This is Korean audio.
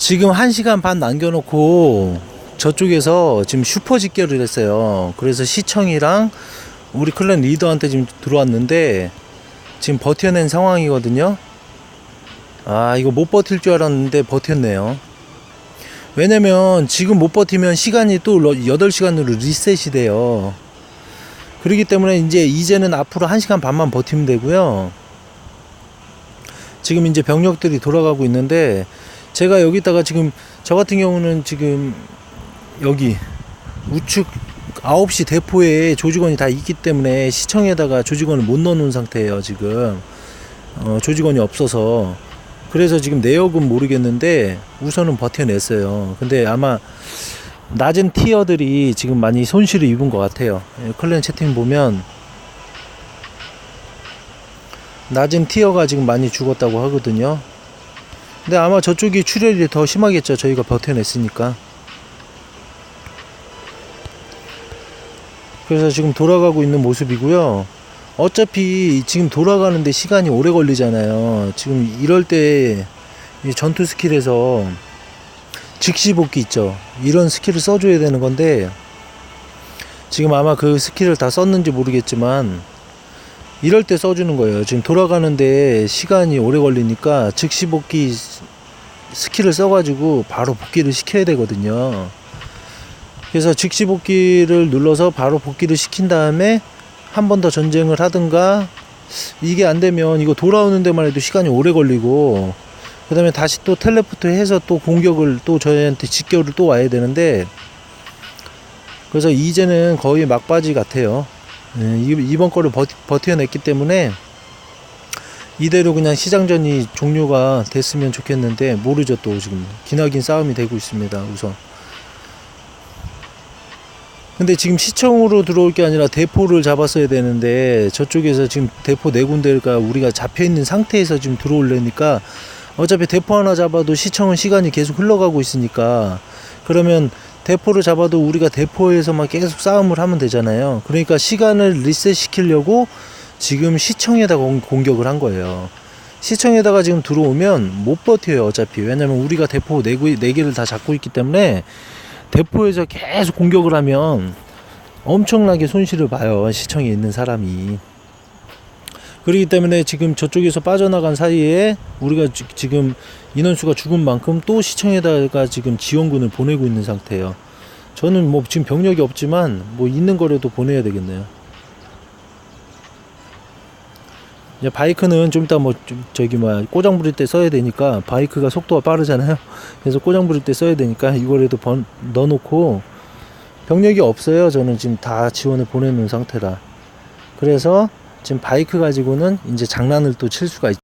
지금 1시간 반 남겨놓고 저쪽에서 지금 슈퍼 직결을 했어요. 그래서 시청이랑 우리 클랜 리더한테 지금 들어왔는데 지금 버텨낸 상황이거든요. 아, 이거 못 버틸 줄 알았는데 버텼네요. 왜냐면 지금 못 버티면 시간이 또 8시간으로 리셋이 돼요. 그렇기 때문에 이제 이제는 앞으로 1시간 반만 버티면 되고요. 지금 이제 병력들이 돌아가고 있는데 제가 여기다가 지금 저 같은 경우는 지금 여기 우측 9시 대포에 조직원이 다 있기 때문에 시청에다가 조직원을 못 넣어놓은 상태예요 지금. 어, 조직원이 없어서. 그래서 지금 내역은 모르겠는데 우선은 버텨냈어요. 근데 아마 낮은 티어들이 지금 많이 손실을 입은 것 같아요. 예, 클랜 채팅 보면 낮은 티어가 지금 많이 죽었다고 하거든요 근데 아마 저쪽이 출혈이 더 심하겠죠 저희가 버텨냈으니까 그래서 지금 돌아가고 있는 모습이고요. 어차피 지금 돌아가는데 시간이 오래 걸리잖아요. 지금 이럴 때이 전투 스킬에서 즉시 복귀 있죠. 이런 스킬을 써줘야 되는 건데 지금 아마 그 스킬을 다 썼는지 모르겠지만 이럴 때 써주는 거예요. 지금 돌아가는데 시간이 오래 걸리니까 즉시 복귀 스킬을 써가지고 바로 복귀를 시켜야 되거든요. 그래서 즉시 복귀를 눌러서 바로 복귀를 시킨 다음에 한 번 더 전쟁을 하든가 이게 안 되면 이거 돌아오는 데만 해도 시간이 오래 걸리고 그 다음에 다시 또 텔레포트 해서 또 공격을 또 저희한테 직결을 또 와야 되는데 그래서 이제는 거의 막바지 같아요 예, 이- 이번 거를 버, 버텨냈기 때문에 이대로 그냥 시장전이 종료가 됐으면 좋겠는데 모르죠 또 지금. 기나긴 싸움이 되고 있습니다 우선. 근데 지금 시청으로 들어올 게 아니라 대포를 잡았어야 되는데 저쪽에서 지금 대포 네 군데가 우리가 잡혀 있는 상태에서 지금 들어올려니까 어차피 대포 하나 잡아도 시청은 시간이 계속 흘러가고 있으니까 그러면 대포를 잡아도 우리가 대포에서만 계속 싸움을 하면 되잖아요. 그러니까 시간을 리셋 시키려고 지금 시청에다가 공- 공격을 한 거예요. 시청에다가 지금 들어오면 못 버텨요 어차피 왜냐면 우리가 대포 네, 개- 네 개를 다 잡고 있기 때문에 대포에서 계속 공격을 하면 엄청나게 손실을 봐요 시청에 있는 사람이 그렇기 때문에 지금 저쪽에서 빠져나간 사이에 우리가 지- 지금 인원수가 죽은 만큼 또 시청에다가 지금 지원군을 보내고 있는 상태예요 저는 뭐 지금 병력이 없지만 뭐 있는 거라도 보내야 되겠네요 이제 바이크는 좀 이따 뭐 좀 저기 뭐야 꼬장 부릴 때 써야 되니까 바이크가 속도가 빠르잖아요. 그래서 꼬장 부릴 때 써야 되니까 이거라도 번, 넣어놓고 병력이 없어요. 저는 지금 다 지원을 보내놓은 상태라. 그래서 지금 바이크 가지고는 이제 장난을 또 칠 수가 있.